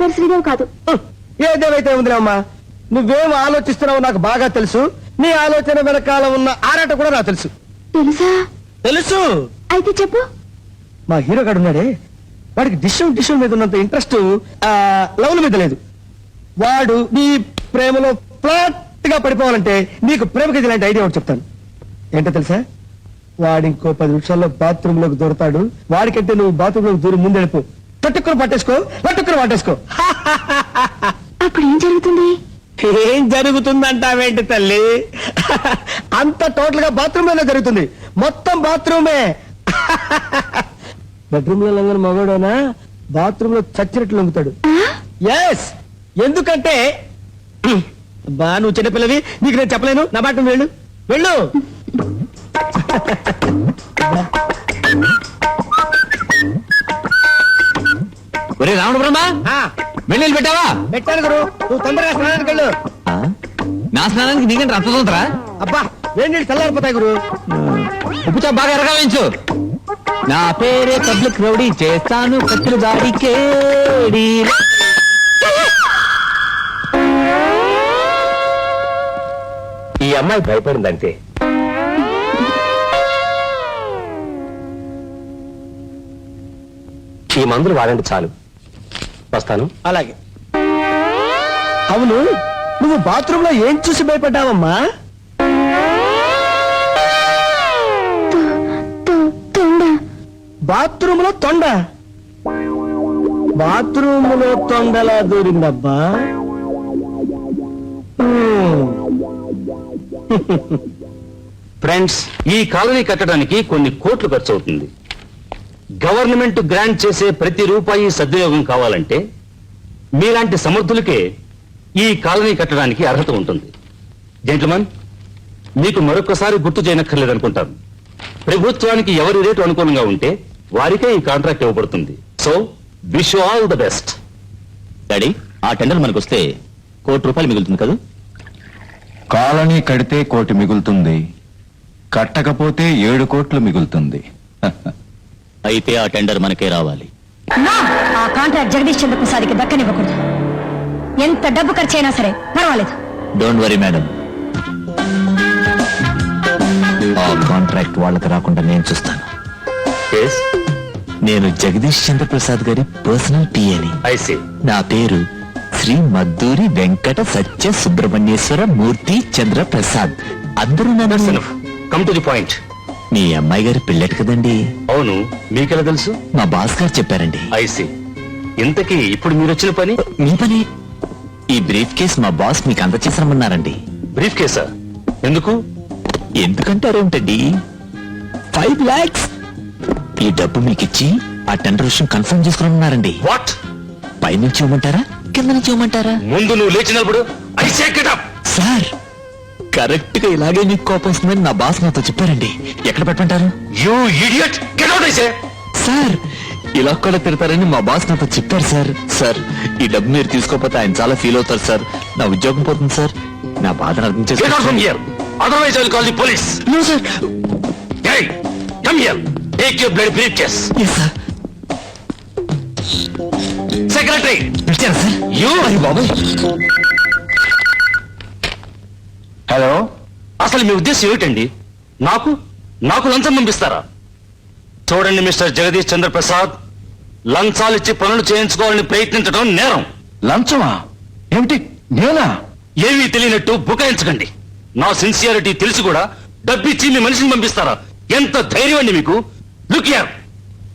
పేరు శ్రీదేవి కాదు. హ్మ్. ఏదేమైతే ఉందిలే అమ్మా? నువ్వేం ఆలోచిస్తున్నావో నాకు బాగా తెలుసు. నీ ఆలోచన వెనకాల ఉన్న ఆరాట కూడా నాకు తెలుసు. తెలుసా? తెలుసు. అయితే చెప్పు. మా హీరో గాడు ఉన్నాడే. వాడికి డిష్ డిష్ మీద ఉన్నంత ఇంట్రెస్ట్ లవ్ల మీద లేదు. వాడు నీ ప్రేమలో ఫ్లాట్గా పడిపోవాలంటే నీకు ప్రేమకి ఇలాంటి ఐడియా ఒకటి చెప్తాను. ఏంటో తెలుసా? వాడు ఇంకో పది నిమిషాల్లో బాత్రూమ్లోకి దూరతాడు. వాడికంటే నువ్వు బాత్రూమ్లోకి దూరం ముందెడుపు పట్టుకుని పట్టేసుకో పట్టుకుని పట్టేసుకో. అప్పుడు ఏం జరుగుతుంది? ఏం జరుగుతుందంటావేంటి తల్లి? అంత టోటల్గా బాత్రూమ్ జరుగుతుంది. మొత్తం బాత్రూమే. బెడ్రూమ్లో లంగని మగోడైనా బాత్రూమ్లో చచ్చినట్లు లొంగుతాడు ఎస్ ఎందుకంటే బా నువ్వు చిన్నపిల్లవి నీకు నేను చెప్పలేను. నా మాట నువ్వు వెళ్ళు. వెళ్ళు. ఒరే రావణ బ్రహ్మ! ఆ, వెళ్ళి పెట్టావా? పెట్టాను గురు. నువ్వు తొందరగా స్నానానికి వెళ్ళు. నా స్నానానికి నీకంటే అంత తొందరా అబ్బా వేడి నీళ్ళు చల్లారిపోతాయి గురు. ఉప్పు చాప్ బాగా ఎరగావించు నా పేరే పబ్లిక్ రౌడీ చేస్తాను కత్తులు దాడి కేడి. ఈ అమ్మాయి భయపడిందంటే. ఈ మందులు వాడండి చాలు. వస్తాను. అలాగే. అవును నువ్వు బాత్రూమ్లో ఏం చూసి భయపడ్డావమ్మా? బాత్రూమ్లో తొండ. బాత్రూమ్లో తొండలా దూరిందబ్బా. ఫ్రెండ్స్ ఈ కాలనీ కట్టడానికి కొన్ని కోట్లు ఖర్చు అవుతుంది గవర్నమెంట్ గ్రాంట్ చేసే ప్రతి రూపాయి సద్వినియోగం కావాలంటే మీలాంటి సమర్థులకే ఈ కాలనీ కట్టడానికి అర్హత ఉంటుంది. జెంట్మన్ మీకు మరొకసారి గుర్తు చేయనక్కర్లేదనుకుంటాను. ప్రభుత్వానికి ఎవరి రేటు అనుకూలంగా ఉంటే వారికే ఈ కాంట్రాక్ట్ ఇవ్వబడుతుంది. So wish all the best daddy ఆ టెండర్ మనకు వస్తే కోటి రూపాయలు మిగులుతుంది కదా? కాలనీ కడితే కోటి మిగులుతుంది. కట్టకపోతే ఏడు కోట్లు మిగులుతుంది. అయితే ఆ టెండర్ మనకే రావాలి. నా! ఆ కాంట్రాక్ట్ జగదీష్ చంద్ర ప్రసాద్కి దక్కనివ్వకూడదు. ఎంత డబ్బు ఖర్చు అయినా సరే పర్వాలేదు. డోంట్ వరీ మేడం ఆ కాంట్రాక్ట్ వాళ్ళకి రాకుండా నేను చూస్తాను. నేను జగదీష్ చంద్ర ప్రసాద్ గారి పర్సనల్ సీ నా. పేరు శ్రీ మద్దూరి వెంకట సత్య సుబ్రహ్మణ్యేశ్వర మూర్తి చంద్ర ప్రసాద్. అందరూ కమ్ టు ది పాయింట్ మీ అమ్మాయి గారి పిల్లట కదండి. అవును మీకెలా తెలుసు? మా బాస్ గారు చెప్పారండి. ఐసి ఇంతకీ ఇప్పుడు మీరు వచ్చిన పని? మీ పని? ఈ బ్రీఫ్ కేస్ మా బాస్ మీకు అందచేసామన్నారండి బ్రీఫ్ కేసా? ఎందుకు? ఎందుకంటారేమిటండి ఫైవ్ లాక్స్! ఈ డబ్బు మీకు ఇచ్చి ఆ టెండర్ విషయం కన్ఫర్మ్ చేసుకున్నారండి వాట్? పైనుంచి ఇవ్వమంటారా? కింద నుంచి ఇవ్వమంటారా? ముందు నువ్వు లేచినప్పుడు ఐ సెట్ సార్ కరెక్ట్గా ఇలాగే మీకు కోపం వస్తుందని నా బాస్ నాతో చెప్పారండి. ఎక్కడ పెట్టమంటారు? You idiot! Get out I say sir ఇలా కూడా తిడతారని మా బాస్ నాతో చెప్పారు సార్. సార్ ఈ డబ్బు మీరు తీసుకోకపోతే ఆయన చాలా ఫీల్ అవుతారు సార్. నా ఉద్యోగం పోతుంది సార్. నా బాధను అర్థం గెట్ అవుట్ ఫ్రమ్ చేసుకోండి here otherwise I will call the police No, sir. Hey come here take your blood briefcase Yes, sir. Secretary పిలిచారా సార్ యూ అయ్య బాబాయ్. హలో? అసలు మీ ఉద్దేశం ఏమిటండి? నాకు? నాకు లంచం పంపిస్తారా? చూడండి మిస్టర్ జగదీష్ చంద్ర ప్రసాద్ లంచాలు ఇచ్చి పనులు చేయించుకోవాలని ప్రయత్నించడం నేరం. లంచమా? ఏమిటి? నేనా? ఏమీ తెలియనట్టు బుకాయించకండి. నా సిన్సియారిటీ తెలిసి కూడా డబ్బిచ్చి మీ మనిషిని పంపిస్తారా? ఎంత ధైర్యం అండి మీకు? లుక్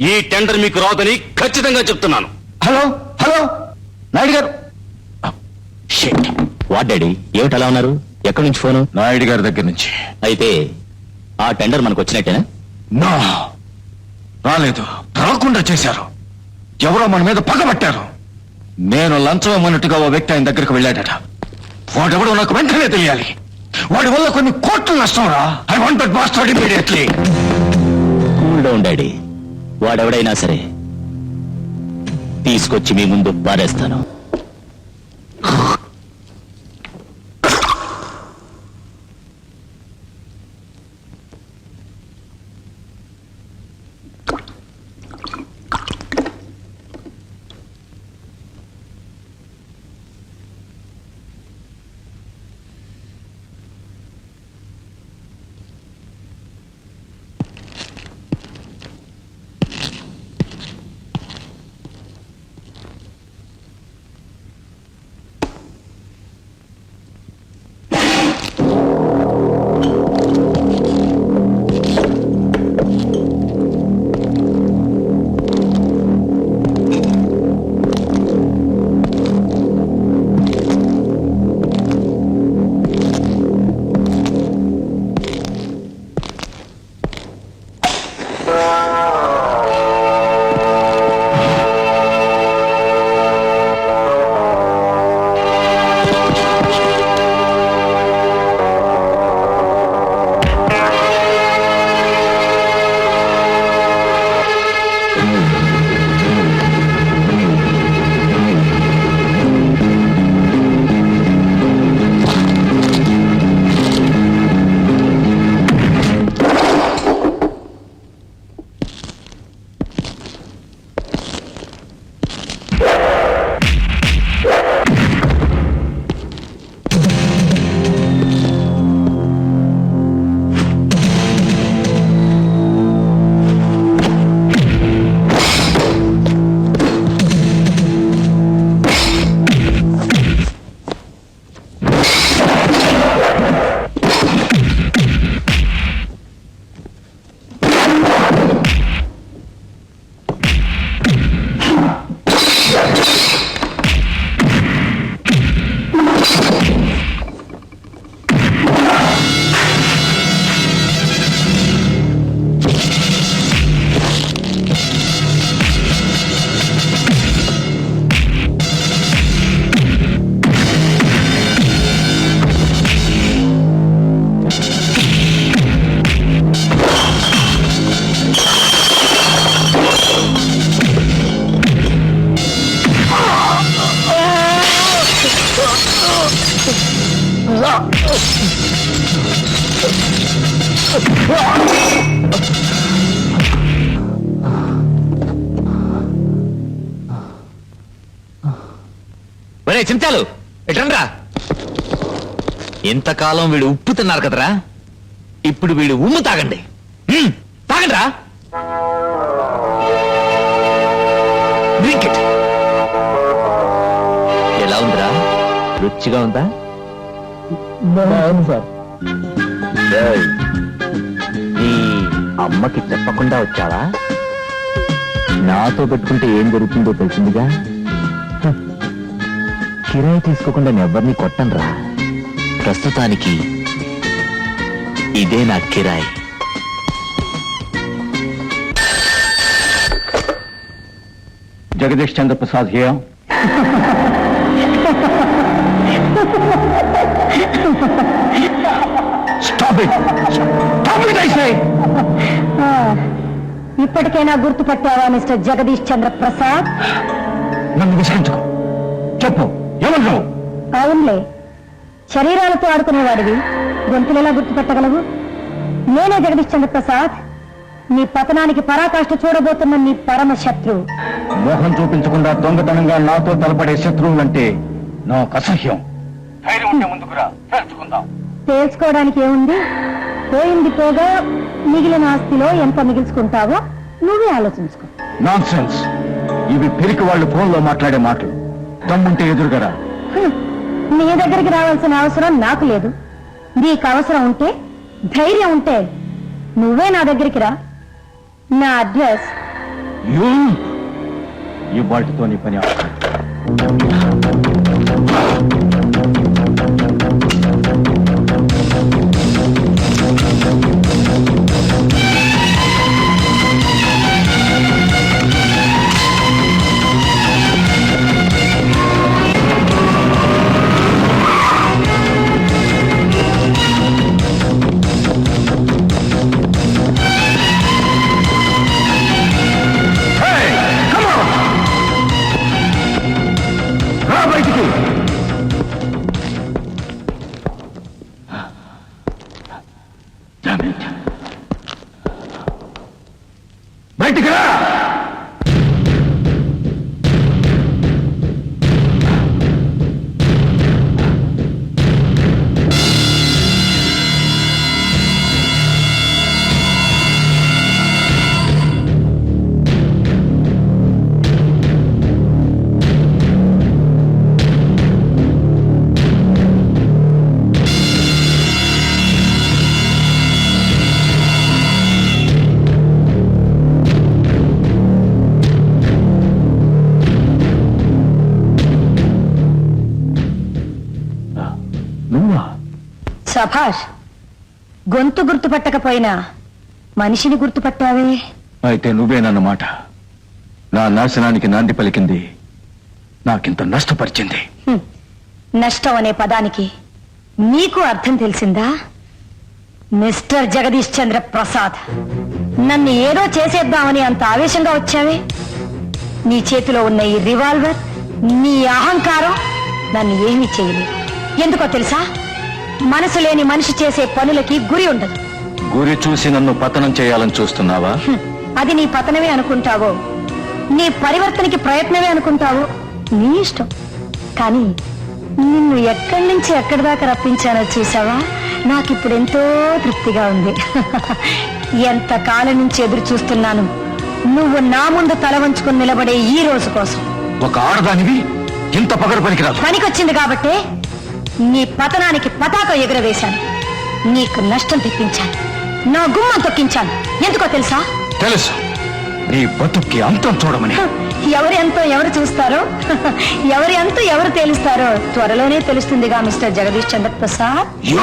ఈ టెండర్ మీకు రాదని ఖచ్చితంగా చెప్తున్నాను. Hello? Hello? Naidu garu. What daddy? ఏమిటి అలా ఉన్నారు? ఎక్కడి నుంచి ఫోను? నాయుడు గారి దగ్గర నుంచి. అయితే ఆ టెండర్ మనకు వచ్చినట్టేనా? నా! రాలేదు. రాకుండా చేశారు. ఎవరో మన మీద పగబట్టారు నేను లంచం ఇవ్వనట్టుగా ఓ వ్యక్తి ఆయన దగ్గరికి వెళ్ళాడట. వాడెవడో నాకు వెంటనే తెలియాలి. వాడి వల్ల కొన్ని కోట్ల నష్టం రా. I want that master immediately cool down daddy వాడెవడైనా సరే. తీసుకొచ్చి మీ ముందు పారేస్తాను. ఒరే చింతాలు ఎట్రండ్రా ఇంతకాలం వీడు ఉప్పు తిన్నారు కదరా? ఇప్పుడు వీడు ఉమ్ము తాగండి. తాగండ్రా. ఎలా ఉందిరా? రుచిగా ఉందా? ఏయ్, నీ అమ్మకి చెప్పకుండా వచ్చావా? నాతో పెట్టుకుంటే ఏం జరుగుతుందో తెలిసిందిగా? కిరాయి తీసుకోకుండా ఎవరిని కొట్టనురా. ప్రస్తుతానికి ఇదే నా కిరాయి. Jagadish Chandra Prasad stop it it I say ఇప్పటికైనా గుర్తుపట్టావా మిస్టర్ జగదీష్ చంద్ర ప్రసాద్ నన్ను విసిగించుకో. చెప్పు ఎవరు? అవునులే. శరీరాలతో ఆడుకునేవాడివి. గొంతులు ఎలా గుర్తుపట్టగలవు? నేనే జగదీష్ చంద్ర ప్రసాద్ నీ పతనానికి పరాకాష్ట చూడబోతున్న నీ పరమ శత్రువు మోహం చూపించకుండా దొంగతనంగా నాతో తలపడే శత్రువులు అంటే నాకు అసహ్యం. తేల్చుకోవడానికి ఏముంది? పోయింది పోగా మిగిలిన ఆస్తిలో ఎంత మిగిల్చుకుంటావో నువ్వే ఆలోచించుకో. నాన్ సెన్స్ ఇవి పిరికి వాళ్ళు ఫోన్లో మాట్లాడే మాటలు. దమ్ముంటే ఎదురుగరా. నీ దగ్గరికి రావాల్సిన అవసరం నాకు లేదు. నీకు అవసరం ఉంటే ధైర్యం ఉంటే నువ్వే నా దగ్గరికి రా. నా అడ్రస్. ఇవాటితో నీ పని సభాష్ గొంతు గుర్తుపట్టకపోయినా మనిషిని గుర్తుపట్టావే? అయితే నువ్వేనన్నమాట నా నాశనానికి నాంది పలికింది. నాకింత నష్టపరిచింది. నష్టం అనే పదానికి నీకు అర్థం తెలిసిందా? మిస్టర్ జగదీష్ చంద్ర ప్రసాద్ నన్ను ఏదో చేసేద్దామని అంత ఆవేశంగా వచ్చావే? నీ చేతిలో ఉన్న ఈ రివాల్వర్ నీ అహంకారం నన్ను ఏమీ చేయలేదు. ఎందుకో తెలుసా? మనసు లేని మనిషి చేసే పనులకి గురి ఉండదు. గురి చూసి నన్ను పతనం చేయాలని చూస్తున్నావా? హ్మ్. అది నీ పతనమే అనుకుంటావో? నీ పరివర్తనకి ప్రయత్నమే అనుకుంటావో? నీ ఇష్టం. కానీ నిన్ను ఎక్కడి నుంచి ఎక్కడి దాకా రప్పించానో చూసావా? నాకిప్పుడు ఎంతో తృప్తిగా ఉంది. ఎంత కాలం నుంచి ఎదురు చూస్తున్నాను. నువ్వు నా ముందు తల వంచుకుని నిలబడే ఈ రోజు కోసం. ఒక ఆడదానివి ఇంత పగడ పనికిరాదు. పనికొచ్చింది కాబట్టే నీ పతనానికి పతాకం ఎగురవేశాను. నీకు నష్టం తెప్పించాను. నా గుమ్మం తొక్కించాను. ఎందుకో తెలుసా? తెలుసు. నీ బతుక్కి అంతం చూడమని. ఎవరి అంతో ఎవరు చూస్తారో? ఎవరి అంతో ఎవరు తేలుస్తారో? త్వరలోనే తెలుస్తుందిగా మిస్టర్ జగదీష్ చంద్ర ప్రసాద్